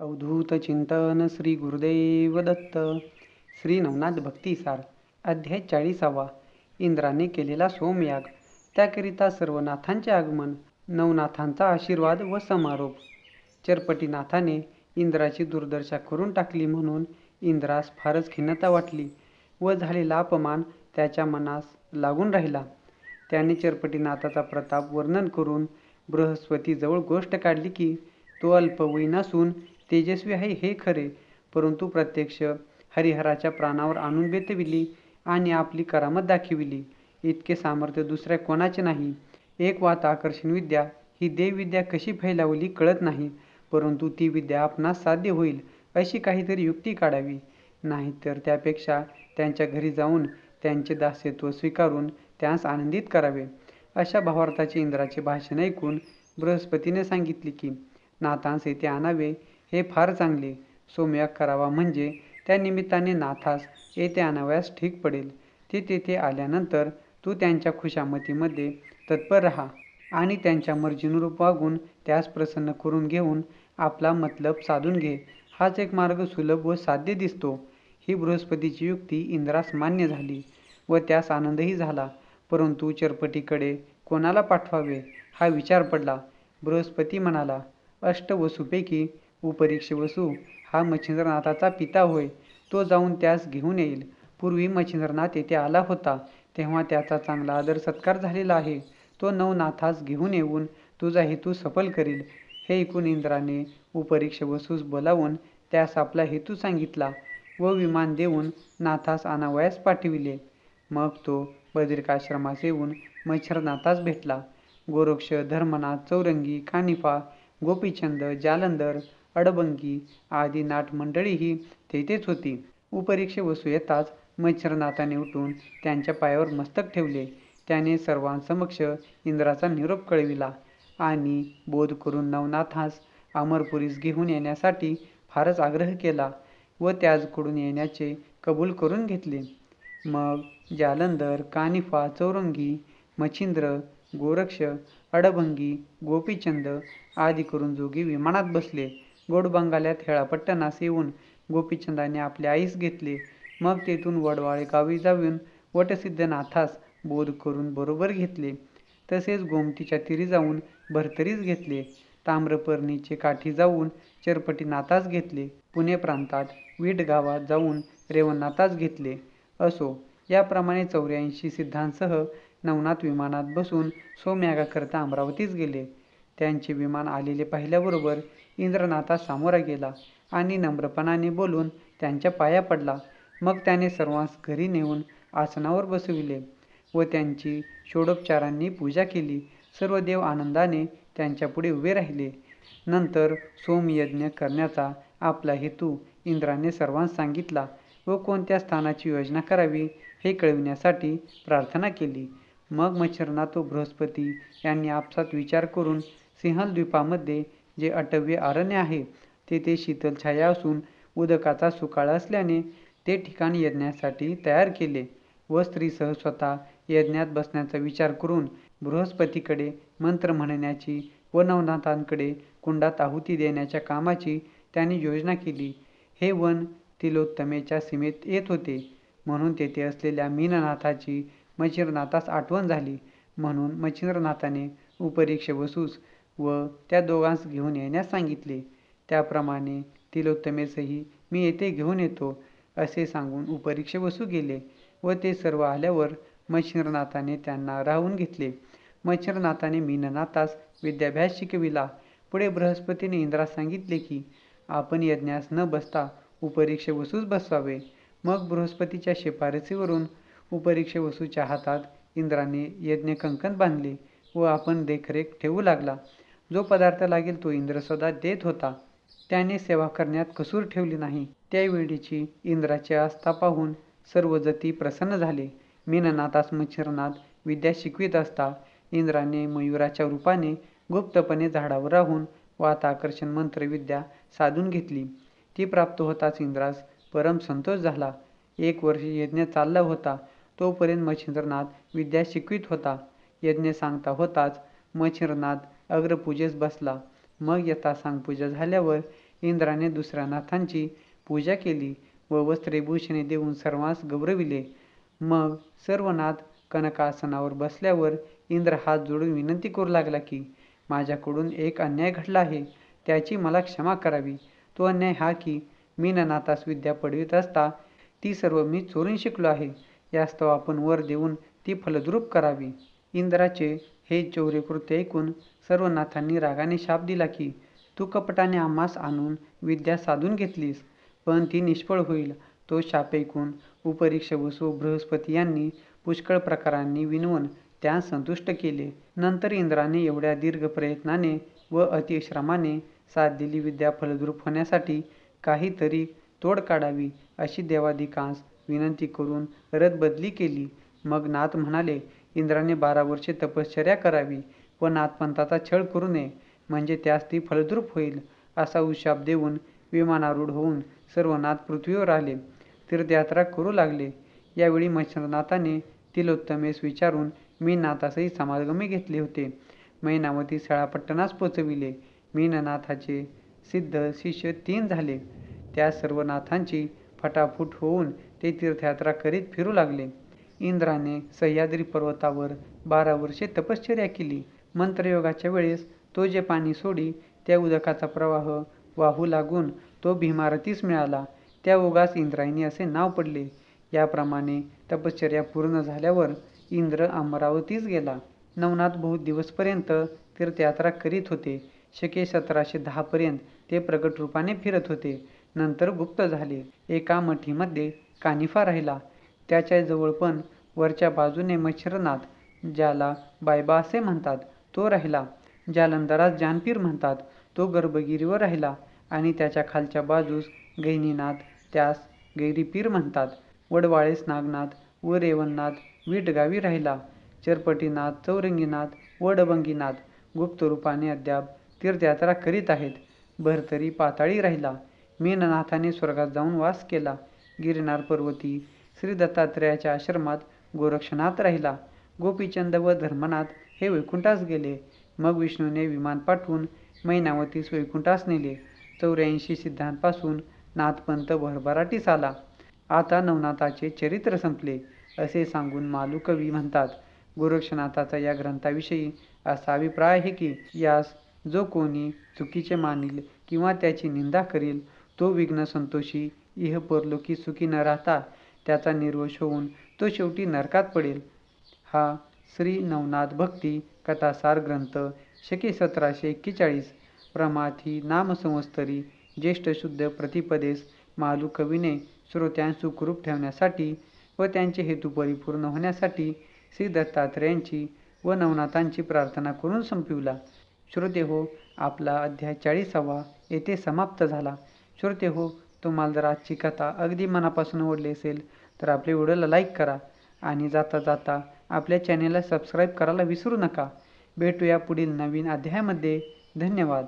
अवधूत चिंतन श्री गुरुदेव दत्त श्री नवनाथ भक्तिसार अध्याय चाळीसावा. इंद्राने केलेला सोमयाग त्याकरिता सर्व नाथांचे आगमन नवनाथांचा आशीर्वाद व समारोप. चरपटीनाथाने इंद्राची दुर्दशा करून टाकली म्हणून इंद्रास फारच खिन्नता वाटली व झालेला अपमान त्याच्या मनास लागून राहिला. त्याने चरपटीनाथाचा प्रताप वर्णन करून बृहस्पतीजवळ गोष्ट काढली की तो अल्पवयीन असून तेजस्वी आहे हे खरे परंतु प्रत्यक्ष हरिहराच्या प्राणावर आणून बेतविली आणि आपली करामत दाखविली. इतके सामर्थ्य दुसऱ्या कोणाचे नाही. एक वात आकर्षण विद्या ही देवविद्या कशी फैलावली कळत नाही परंतु ती विद्या आपणास साध्य होईल अशी काहीतरी युक्ती काढावी. नाहीतर त्यापेक्षा त्यांच्या घरी जाऊन त्यांचे दास्यत्व स्वीकारून त्यास आनंदित करावे. अशा भावार्थाचे इंद्राचे भाषण ऐकून बृहस्पतीने सांगितले की नातांस येथे आणावे हे फार चांगले. सोमयाग करावा म्हणजे त्या निमित्ताने नाथास येथे आणावयास ठीक पडेल. ते तेथे आल्यानंतर तू त्यांच्या खुशामतीमध्ये तत्पर राहा आणि त्यांच्या मर्जीनुरूप वागून त्यास प्रसन्न करून घेऊन आपला मतलब साधून घे. हाच एक मार्ग सुलभ व साध्य दिसतो. ही बृहस्पतीची युक्ती इंद्रास मान्य झाली व त्यास आनंदही झाला. परंतु चरपटीकडे कोणाला पाठवावे? हा विचार पडला. बृहस्पती म्हणाला अष्टवसूपैकी उपरीक्ष वसू हा मच्छिंद्रनाथाचा पिता होय. तो जाऊन त्यास घेऊन येईल. पूर्वी मच्छिंद्रनाथ येथे आला होता तेव्हा त्याचा चांगला आदर सत्कार झालेला आहे. तो नवनाथास घेऊन येऊन तुझा हेतू सफल करील. हे ऐकून इंद्राने उपरीक्ष वसूस बोलावून त्यास आपला हेतू सांगितला व विमान देऊन नाथास आणावयास पाठविले. मग तो बद्रिकाश्रमास येऊन मच्छरनाथास भेटला. गोरक्ष धर्मनाथ चौरंगी कानिफा गोपीचंद जालंधर अडबंगी आदी नाटमंडळीही तेथेच होती. उपरीक्षे बसू येताच मच्छरनाथाने उठून त्यांच्या पायावर मस्तक ठेवले. त्याने सर्वांसमक्ष इंद्राचा निरोप कळविला आणि बोध करून नवनाथास अमरपुरीस घेऊन येण्यासाठी फारच आग्रह केला व त्याचकडून येण्याचे कबूल करून घेतले. मग जालंधर कानिफा चौरंगी मच्छिंद्र गोरक्ष अडभंगी गोपीचंद आदी करून जोगी विमानात बसले. गोडबंगाल्यात हेळापट्टणास येऊन गोपीचंदाने आपले आईस घेतले. मग तेथून वडवाळे गावी जाऊन वटसिद्धनाथास बोध करून बरोबर घेतले. तसेच गोमतीच्या तीरी जाऊन भरतरीस घेतले. ताम्रपर्णीचे काठी जाऊन चरपटीनाथास घेतले. पुणे प्रांतात वीट गावात जाऊन रेवणनाथास घेतले. असो याप्रमाणे चौऱ्याऐंशी सिद्धांसह नवनाथ विमानात बसून सोमयागाकरता अमरावतीस गेले. त्यांचे विमान आलेले पाहिल्याबरोबर इंद्रनाथा सामोरा गेला आणि नम्रपणाने बोलून त्यांच्या पाया पडला. मग त्याने सर्वांस घरी नेऊन आसनावर बसविले व त्यांची षोडोपचारांनी पूजा केली. सर्व देव आनंदाने त्यांच्यापुढे उभे राहिले. नंतर सोमयज्ञ करण्याचा आपला हेतू इंद्राने सर्वांस सांगितला व कोणत्या स्थानाची योजना करावी हे कळविण्यासाठी प्रार्थना केली. मग मच्छरनाथ बृहस्पती यांनी आपसात विचार करून सिंहल द्वीपामध्ये जे अटव्य अरण्य आहे तेथे शीतल छाया असून उदकाचा सुकाळ असल्याने ते ठिकाण यज्ञासाठी तयार केले व स्त्रीसह स्वतः यज्ञात बसण्याचा विचार करून बृहस्पतीकडे मंत्र म्हणण्याची व नवनाथांकडे कुंडात आहुती देण्याच्या कामाची त्यांनी योजना केली. हे वन तिलोत्तमेच्या सीमेत येत होते. म्हणून तेथे असलेल्या मीननाथाची मच्छिरनाथास आठवण झाली. म्हणून मच्छिंद्रनाथाने उपरीक्ष वसूस व त्या दोघांस घेऊन येण्यास सांगितले. त्याप्रमाणे तिलोत्तमेसही मी येथे घेऊन येतो असे सांगून उपरीक्षे बसू गेले व ते सर्व आल्यावर मच्छिंद्रनाथाने त्यांना राहून घेतले. मच्छिंद्रनाथाने मीननाथास विद्याभ्यास शिकविला. पुढे बृहस्पतीने इंद्रास सांगितले की आपण यज्ञास न बसता उपरीक्षे वसूच बसवावे मग बृहस्पतीच्या शिफारसीवरून उपरीक्षे वसूच्या हातात इंद्राने यज्ञ कंकण बांधले व आपण देखरेख ठेवू लागला. जो पदार्थ लागेल तो इंद्र सदा देत होता त्याने सेवा करण्यात कसूर ठेवली नाही. त्यावेळीची इंद्राची आस्था पाहून सर्व जती प्रसन्न झाले. मीननाथास मच्छरनाथ विद्या शिकवित असता इंद्राने मयुराच्या रूपाने गुप्तपणे झाडावर राहून वाताकर्षण मंत्रविद्या साधून घेतली. ती प्राप्त होताच इंद्रास परम संतोष झाला. एक वर्ष यज्ञ चालला होता. तोपर्यंत मच्छिंद्रनाथ विद्या शिकवित होता. यज्ञ सांगता होताच मच्छिंद्रनाथ अग्रपूजेस बसला. मग यथासांग पूजा झाल्यावर इंद्राने दुसऱ्या नाथांची पूजा केली व वस्त्रेभूषणे देऊन सर्वांस गौरविले. मग सर्व नाथ कनकासनावर बसल्यावर इंद्र हात जोडून विनंती करू लागला की माझ्याकडून एक अन्याय घडला आहे त्याची मला क्षमा करावी. तो अन्याय हा की मी नाथास विद्या पडवीत असता ती सर्व मी चोरून शिकलो आहे. यास्तव आपण वर देऊन ती फलद्रूप करावी. इंद्राचे हे चौरे कृत्य ऐकून सर्व नाथांनी रागाने शाप दिला की तू कपटाने आम्हास आणून विद्या साधून घेतलीस. पण ती निष्फळ होईल. तो शाप ऐकून उपरीक्ष वसू बृहस्पती यांनी पुष्कळ प्रकारांनी विनवून त्या संतुष्ट केले. नंतर इंद्राने एवढ्या दीर्घ प्रयत्नाने व अतिश्रमाने साधलेली विद्या फलद्रूप होण्यासाठी काहीतरी तोड काढावी अशी देवाधिकांस विनंती करून रदबदली केली. मग नाथ म्हणाले इंद्राने बारा वर्षे तपश्चर्या करावी व नाथपंथाचा छळ करू नये म्हणजे त्यास ती फलद्रूप होईल असा उशाप देऊन विमानारूढ होऊन सर्व नाथ पृथ्वीवर आले. तीर्थयात्रा करू लागले. यावेळी मच्छरनाथाने तिलोत्तमेस विचारून मी नाथासही समागमी घेतले होते. मैनावती सळापट्टणास पोचविले. मीननाथाचे सिद्ध शिष्य तीन झाले. त्या सर्व नाथांची फटाफूट होऊन ते तीर्थयात्रा करीत फिरू लागले. इंद्राने सह्याद्री पर्वतावर बारा वर्षे तपश्चर्या केली. मंत्रयोगाच्या वेळेस तो जे पाणी सोडी त्या उदकाचा प्रवाह वाहू लागून तो भीमारतीस मिळाला. त्या ओघास इंद्रायणी असे नाव पडले. याप्रमाणे तपश्चर्या पूर्ण झाल्यावर इंद्र अमरावतीस गेला. नवनाथ बहुत दिवसपर्यंत तीर्थयात्रा करीत होते. शके सतराशे दहापर्यंत ते प्रकट रूपाने फिरत होते. नंतर गुप्त झाले. एका मठीमध्ये कानिफा राहिला. त्याच्याजवळ पण वरच्या बाजूने मच्छरनाथ ज्याला बायबा असे म्हणतात तो राहिला. जालंधरास जानपीर म्हणतात तो गर्भगिरीवर राहिला. आणि त्याच्या खालच्या बाजूस गैनीनाथ त्यास गैरीपीर म्हणतात. वडवाळेस नागनाथ व रेवणनाथ वीटगावी राहिला. चरपटीनाथ चौरंगीनाथ व डबंगीनाथ अद्याप तीर्थयात्रा करीत आहेत. भरतरी पाताळी राहिला. मीननाथाने स्वर्गात जाऊन वास केला. गिरनार पर्वती श्री दत्तात्रेयाच्या आश्रमात गोरक्षनाथ राहिला. गोपीचंद व धर्मनाथ हे वैकुंठास गेले. मग विष्णूने विमान पाठवून मैनावतीस वैकुंठास नेले. चौऱ्याऐंशी सिद्धांपासून नाथपंत भरभराटीस आला. आता नवनाथाचे चरित्र संपले असे सांगून मालू कवी म्हणतात. गोरक्षनाथाचा या ग्रंथाविषयी असा अभिप्राय आहे की यास जो कोणी चुकीचे मानील किंवा त्याची निंदा करील तो विघ्न संतोषी इह परलोकी सुखी न राहता त्याचा निर्वश होऊन तो शेवटी नरकात पडेल. हा श्री नवनाथ भक्ती कथासार ग्रंथ शके सतराशे एक्केचाळीस प्रमाथी नामसंवस्तरी ज्येष्ठ शुद्ध प्रतिपदेस मालू कवीने श्रोत्यांस सुखरूप ठेवण्यासाठी व त्यांचे हेतू परिपूर्ण होण्यासाठी श्री दत्तात्रेयांची व नवनाथांची प्रार्थना करून संपविला. श्रोते हो आपला अध्याय चाळीसावा येथे समाप्त झाला. श्रोते हो तुम्हाला जर आजची कथा अगदी मनापासून आवडली असेल तर आपल्या व्हिडिओला लाईक करा आणि जाता जाता आपल्या चॅनेलला सबस्क्राईब करायला विसरू नका. भेटूया पुढील नवीन अध्यायामध्ये. धन्यवाद.